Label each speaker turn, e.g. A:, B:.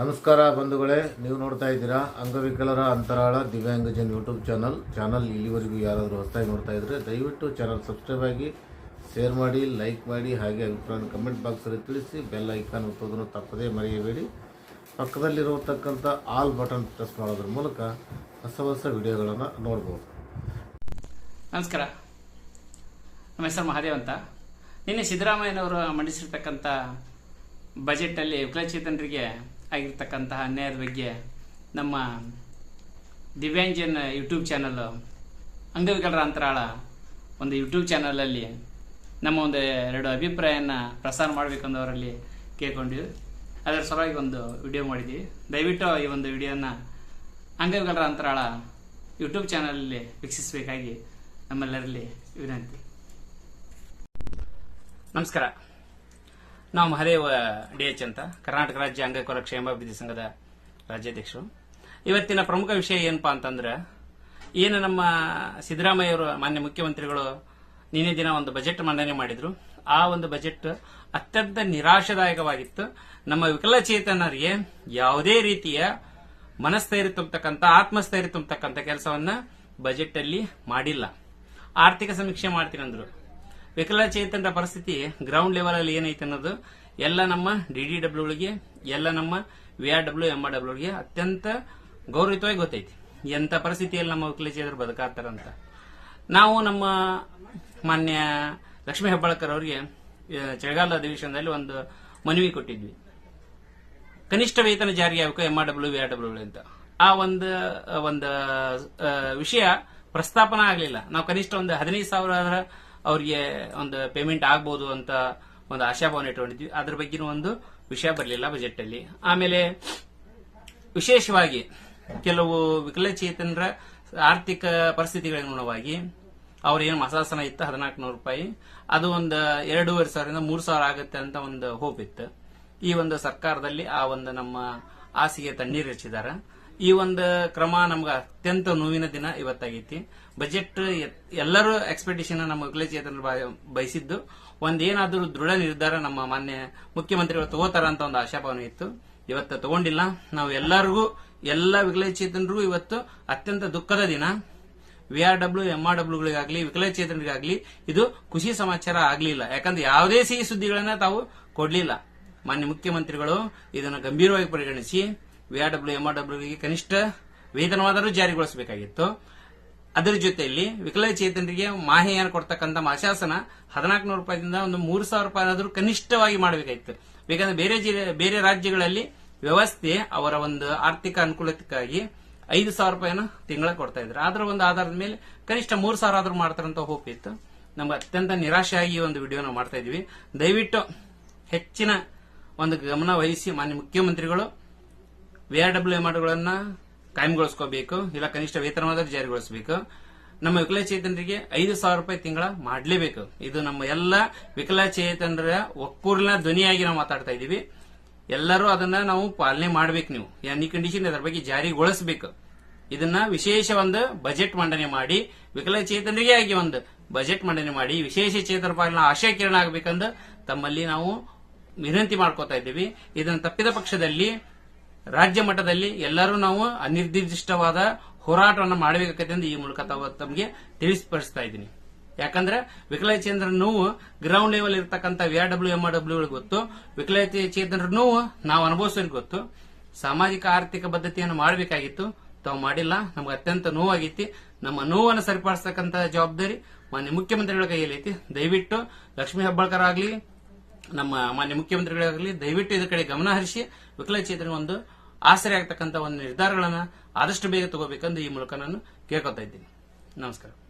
A: ನಮಸ್ಕಾರ ಬಂಧುಗಳೇ, ನೀವು ನೋಡ್ತಾ ಇದ್ದೀರಾ ಅಂಗವಿಕಲರ ಅಂತರಾಳ ದಿವ್ಯಾಂಗಜನ್ ಯೂಟ್ಯೂಬ್ ಚಾನಲ್. ಚಾನಲ್ ಇಲ್ಲಿವರೆಗೂ ಯಾರಾದರೂ ಹೊಸದಾಗಿ ನೋಡ್ತಾ ಇದ್ದರೆ ದಯವಿಟ್ಟು ಚಾನಲ್ ಸಬ್ಸ್ಕ್ರೈಬ್ ಆಗಿ, ಶೇರ್ ಮಾಡಿ, ಲೈಕ್ ಮಾಡಿ, ಹಾಗೆ ಅಭಿಪ್ರಾಯ ಕಮೆಂಟ್ ಬಾಕ್ಸಲ್ಲಿ ತಿಳಿಸಿ, ಬೆಲ್ ಐಕಾನ್ ಒತ್ತೋದನ್ನು ತಪ್ಪದೇ ಮರೆಯಬೇಡಿ. ಪಕ್ಕದಲ್ಲಿರತಕ್ಕಂಥ ಆಲ್ ಬಟನ್ ಪ್ರೆಸ್ ಮಾಡೋದ್ರ ಮೂಲಕ ಹೊಸ ಹೊಸ ವಿಡಿಯೋಗಳನ್ನು ನೋಡ್ಬೋದು.
B: ನಮಸ್ಕಾರ. ನಮ್ಮ ಹೆಸರು ಮಹಾದೇವ್ ಅಂತ. ನಿನ್ನೆ ಸಿದ್ದರಾಮಯ್ಯನವರು ಮಂಡಿಸಿರ್ತಕ್ಕಂಥ ಬಜೆಟಲ್ಲಿ ವಿಕಲಚೇತನರಿಗೆ ಆಗಿರ್ತಕ್ಕಂತಹ ಅನ್ಯಾಯದ ಬಗ್ಗೆ ನಮ್ಮ ದಿವ್ಯಾಂಜನ್ ಯೂಟ್ಯೂಬ್ ಚಾನಲ್ ಅಂಗವಿಕಲರ ಅಂತರಾಳ ಒಂದು ಯೂಟ್ಯೂಬ್ ಚಾನಲಲ್ಲಿ ನಮ್ಮ ಒಂದು ಎರಡು ಅಭಿಪ್ರಾಯನ ಪ್ರಸಾರ ಮಾಡಬೇಕಂದವರಲ್ಲಿ ಕೇಳ್ಕೊಂಡಿವಿ ಅದರ ಸಲುವಾಗಿ ಒಂದು ವಿಡಿಯೋ ಮಾಡಿದ್ದೀವಿ ದಯವಿಟ್ಟು ಈ ಒಂದು ವಿಡಿಯೋನ ಅಂಗವಿಕಲರ ಅಂತರಾಳ ಯೂಟ್ಯೂಬ್ ಚಾನಲಲ್ಲಿ ವೀಕ್ಷಿಸಬೇಕಾಗಿ ನಮ್ಮೆಲ್ಲರಲ್ಲಿ ವಿನಂತಿ. ನಮಸ್ಕಾರ. ನಾವು ಮಹದೇವ ಡಿ ಎಚ್ ಅಂತ, ಕರ್ನಾಟಕ ರಾಜ್ಯ ಅಂಗವಿಕಲ ಕ್ಷೇಮಾಭಿವೃದ್ಧಿ ಸಂಘದ ರಾಜ್ಯಾಧ್ಯಕ್ಷರು. ಇವತ್ತಿನ ಪ್ರಮುಖ ವಿಷಯ ಏನಪ್ಪಾ ಅಂತಂದ್ರೆ, ಏನು ನಮ್ಮ ಸಿದ್ದರಾಮಯ್ಯ ಅವರು, ಮಾನ್ಯ ಮುಖ್ಯಮಂತ್ರಿಗಳು ನಿನ್ನೆ ದಿನ ಒಂದು ಬಜೆಟ್ ಮಂಡನೆ ಮಾಡಿದ್ರು. ಆ ಒಂದು ಬಜೆಟ್ ಅತ್ಯಂತ ನಿರಾಶಾದಾಯಕವಾಗಿತ್ತು. ನಮ್ಮ ವಿಕಲಚೇತನರಿಗೆ ಯಾವುದೇ ರೀತಿಯ ಮನಸ್ಥೈರ್ಯ ತುಂಬತಕ್ಕಂಥ, ಆತ್ಮಸ್ಥೈರ್ಯ ತುಂಬತಕ್ಕಂಥ ಕೆಲಸವನ್ನ ಬಜೆಟ್ ಅಲ್ಲಿ ಮಾಡಿಲ್ಲ. ಆರ್ಥಿಕ ಸಮೀಕ್ಷೆ ಮಾಡ್ತೀನಿ ಅಂದ್ರು ವಿಕಲಚೇತನರ ಪರಿಸ್ಥಿತಿ ಗ್ರೌಂಡ್ ಲೆವೆಲ್ ಅಲ್ಲಿ ಏನೈತೆ ಅನ್ನೋದು ಎಲ್ಲ ನಮ್ಮ ಡಿ ಡಿ ಎಲ್ಲ ನಮ್ಮ V R W M R ಡಬ್ಲ್ಯೂಗೆ ಅತ್ಯಂತ ಗೌರವಿತವಾಗಿ ಗೊತ್ತೈತಿ. ಎಂತ ಪರಿಸ್ಥಿತಿಯಲ್ಲಿ ನಮ್ಮ ವಿಕಲಚೇತರು ಬದುಕಾತಾರಂತ ನಾವು ನಮ್ಮ ಮಾನ್ಯ ಲಕ್ಷ್ಮೀ ಹೆಬ್ಬಾಳ್ಕರ್ ಅವರಿಗೆ ಚಳಿಗಾಲ ಅಧಿವೇಶನದಲ್ಲಿ ಒಂದು ಮನವಿ ಕೊಟ್ಟಿದ್ವಿ. ಕನಿಷ್ಠ ವೇತನ ಜಾರಿಗೆ ಆಗಬೇಕು M R W V R W ಅಂತ. ಆ ಒಂದು ಒಂದು ವಿಷಯ ಪ್ರಸ್ತಾಪನ ಆಗಲಿಲ್ಲ. ನಾವು ಕನಿಷ್ಠ ಒಂದು ಹದಿನೈದು ಸಾವಿರ ಅವರಿಗೆ ಒಂದು ಪೇಮೆಂಟ್ ಆಗ್ಬೋದು ಅಂತ ಒಂದು ಆಶಾಭಾವನೆ ಇಟ್ಕೊಂಡಿದ್ವಿ. ಅದ್ರ ಬಗ್ಗೆ ಒಂದು ವಿಷಯ ಬರಲಿಲ್ಲ ಬಜೆಟ್ ಅಲ್ಲಿ ಆಮೇಲೆ ವಿಶೇಷವಾಗಿ ಕೆಲವು ವಿಕಲಚೇತನರ ಆರ್ಥಿಕ ಪರಿಸ್ಥಿತಿಗನುಗುಣವಾಗಿ ಅವ್ರೇನು ಮಸಾಸನ ಇತ್ತು ಹದಿನಾಲ್ಕು ನೂರು ರೂಪಾಯಿ. ಅದು ಒಂದು ಎರಡೂವರೆ ಸಾವಿರದಿಂದ ಮೂರು ಸಾವಿರ ಆಗುತ್ತೆ ಅಂತ ಒಂದು ಹೋಪ್ ಇತ್ತು. ಈ ಒಂದು ಸರ್ಕಾರದಲ್ಲಿ ಆ ಒಂದು ನಮ್ಮ ಆಸೆಗೆ ತಣ್ಣೀರು ಹಚ್ಚಿದಾರ. ಈ ಒಂದು ಕ್ರಮ ನಮ್ಗೆ ಅತ್ಯಂತ ನೋವಿನ ದಿನ ಇವತ್ತಾಗೈತಿ. ಬಜೆಟ್ ಎಲ್ಲರೂ ಎಕ್ಸ್ಪೆಕ್ಟೇಷನ್ ನಮ್ಮ ವಿಕಲಚೇತನರು ಬಯಸಿದ್ದು. ಒಂದೇನಾದರೂ ದೃಢ ನಿರ್ಧಾರ ನಮ್ಮ ಮಾನ್ಯ ಮುಖ್ಯಮಂತ್ರಿಗಳು ತಗೋತಾರ ಅಂತ ಒಂದು ಆಶಾಭಾವನೆ ಇತ್ತು. ಇವತ್ತು ತಗೊಂಡಿಲ್ಲ. ನಾವು ಎಲ್ಲರಿಗೂ, ಎಲ್ಲ ವಿಕಲಚೇತನರಿಗೂ ಇವತ್ತು ಅತ್ಯಂತ ದುಃಖದ ದಿನ. V R W M R ಡಬ್ಲ್ಯೂಗಳಿಗಾಗಲಿ ವಿಕಲಚೇತನರಿಗಾಗ್ಲಿ ಇದು ಖುಷಿ ಸಮಾಚಾರ ಆಗಲಿಲ್ಲ. ಯಾಕಂದ್ರೆ ಯಾವುದೇ ಸಿಹಿ ಸುದ್ದಿಗಳನ್ನ ತಾವು ಕೊಡಲಿಲ್ಲ. ಮಾನ್ಯ ಮುಖ್ಯಮಂತ್ರಿಗಳು ಇದನ್ನು ಗಂಭೀರವಾಗಿ ಪರಿಗಣಿಸಿ ವಿ ಆರ್ ಡಬ್ಲ್ಯೂ ಆರ್ ಡಬ್ಲ್ಯೂಗೆ ಕನಿಷ್ಠ ವೇತನವಾದರೂ ಜಾರಿಗೊಳಿಸಬೇಕಾಗಿತ್ತು. ಅದರ ಜೊತೆಯಲ್ಲಿ ವಿಕಲಚೇತನರಿಗೆ ಮಾಹಿತಿಯನ್ನು ಕೊಡ್ತಕ್ಕಂಥ ಮಾಶಾಸನ ಹದಿನಾಲ್ಕು ನೂರು ರೂಪಾಯಿಂದ ಒಂದು ಮೂರು ಸಾವಿರ ರೂಪಾಯಿ ಆದರೂ ಕನಿಷ್ಠವಾಗಿ ಮಾಡಬೇಕಾಗಿತ್ತು. ಬೇಕಂದ್ರೆ ಬೇರೆ ಜಿಲ್ಲೆ, ಬೇರೆ ರಾಜ್ಯಗಳಲ್ಲಿ ವ್ಯವಸ್ಥೆ ಅವರ ಒಂದು ಆರ್ಥಿಕ ಅನುಕೂಲತೆಗಾಗಿ ಐದು ಸಾವಿರ ರೂಪಾಯಿನ ತಿಂಗಳ ಕೊಡ್ತಾ ಇದ್ರು ಅದರ ಒಂದು ಆಧಾರದ ಮೇಲೆ ಕನಿಷ್ಠ ಮೂರು ಸಾವಿರ ಆದರೂ ಮಾಡ್ತಾರಂತ ಹೋಪ್ ಇತ್ತು. ನಮ್ಗೆ ಅತ್ಯಂತ ನಿರಾಶೆಯಾಗಿ ಈ ಒಂದು ವಿಡಿಯೋನ ಮಾಡ್ತಾ ಇದೀವಿ. ದಯವಿಟ್ಟು ಹೆಚ್ಚಿನ ಒಂದು ಗಮನ ವಹಿಸಿ ಮಾನ್ಯ ಮುಖ್ಯಮಂತ್ರಿಗಳು. ವಿ ಆರ್ ಡಬ್ಲ್ಯೂ ಎಂ ಕಾಯಂಗೊಳಿಸ್ಕೋಬೇಕು ಇಲ್ಲ ಕನಿಷ್ಠ ವೇತನವಾದರೂ ಜಾರಿಗೊಳಿಸಬೇಕು. ನಮ್ಮ ವಿಕಲಚೇತನರಿಗೆ ಐದು ಸಾವಿರ ರೂಪಾಯಿ ತಿಂಗಳ ಮಾಡಲೇಬೇಕು. ಇದು ನಮ್ಮ ಎಲ್ಲ ವಿಕಲಚೇತನರ ಒಕ್ಕೂರಿನ ಧ್ವನಿಯಾಗಿ ನಾವು ಮಾತಾಡ್ತಾ ಇದ್ದೀವಿ. ಎಲ್ಲರೂ ಅದನ್ನ ನಾವು ಪಾಲನೆ ಮಾಡಬೇಕು ನೀವು. ಎನಿ ಕಂಡೀಷನ್ ಅದರ ಬಗ್ಗೆ ಜಾರಿಗೊಳಿಸಬೇಕು. ಇದನ್ನ ವಿಶೇಷ ಒಂದು ಬಜೆಟ್ ಮಂಡನೆ ಮಾಡಿ ವಿಕಲಚೇತನರಿಗೆ ಆಗಿ ಒಂದು ಬಜೆಟ್ ಮಂಡನೆ ಮಾಡಿ, ವಿಶೇಷ ಚೇತನ ಪಾಲನ ಆಶಯ ಕಿರಣ ಆಗಬೇಕಂದು ತಮ್ಮಲ್ಲಿ ನಾವು ವಿನಂತಿ ಮಾಡ್ಕೋತಾ ಇದ್ದೀವಿ. ಇದನ್ನು ತಪ್ಪಿದ ಪಕ್ಷದಲ್ಲಿ ರಾಜ್ಯ ಮಟ್ಟದಲ್ಲಿ ಎಲ್ಲರೂ ನಾವು ಅನಿರ್ದಿಷ್ಟವಾದ ಹೋರಾಟವನ್ನು ಮಾಡಬೇಕಾಗತ್ತೆ ಎಂದು ಈ ಮೂಲಕ ತಮಗೆ ತಿಳಿಸ್ಪಡಿಸ್ತಾ ಇದ್ದೀನಿ. ಯಾಕಂದ್ರೆ ವಿಕಲಚೇತನರ ನೋವು ಗ್ರೌಂಡ್ ಲೆವೆಲ್ ಇರತಕ್ಕಂಥ V R M R W ಗೊತ್ತು. ವಿಕಲಚೇತನರ ನೋವು ನಾವು ಅನುಭವಿಸೋರಿಗೆ ಗೊತ್ತು. ಸಾಮಾಜಿಕ ಆರ್ಥಿಕ ಬದ್ಧತೆಯನ್ನು ಮಾಡಬೇಕಾಗಿತ್ತು. ತಾವು ಮಾಡಿಲ್ಲ. ನಮ್ಗೆ ಅತ್ಯಂತ ನೋವಾಗೈತಿ. ನಮ್ಮ ನೋವನ್ನು ಸರಿಪಡಿಸತಕ್ಕಂಥ ಜವಾಬ್ದಾರಿ ಮಾನ್ಯ ಮುಖ್ಯಮಂತ್ರಿಗಳ ಕೈಯಲ್ಲಿ ಐತಿ ದಯವಿಟ್ಟು ಲಕ್ಷ್ಮೀ ಹೆಬ್ಬಾಳ್ಕರ್ ಆಗಲಿ, ನಮ್ಮ ಮಾನ್ಯ ಮುಖ್ಯಮಂತ್ರಿಗಳಾಗಲಿ ದಯವಿಟ್ಟು ಇದ್ರ ಕಡೆ ಗಮನ ಹರಿಸಿ ವಿಕಲಚೇತನ ಒಂದು ಆಸರೆ ಆಗ್ತಕ್ಕಂಥ ಒಂದು ನಿರ್ಧಾರಗಳನ್ನ ಆದಷ್ಟು ಬೇಗ ತಗೋಬೇಕಂದು ಈ ಮೂಲಕ ನಾನು ಕೇಳ್ಕೊತಾ ಇದ್ದೀನಿ. ನಮಸ್ಕಾರ.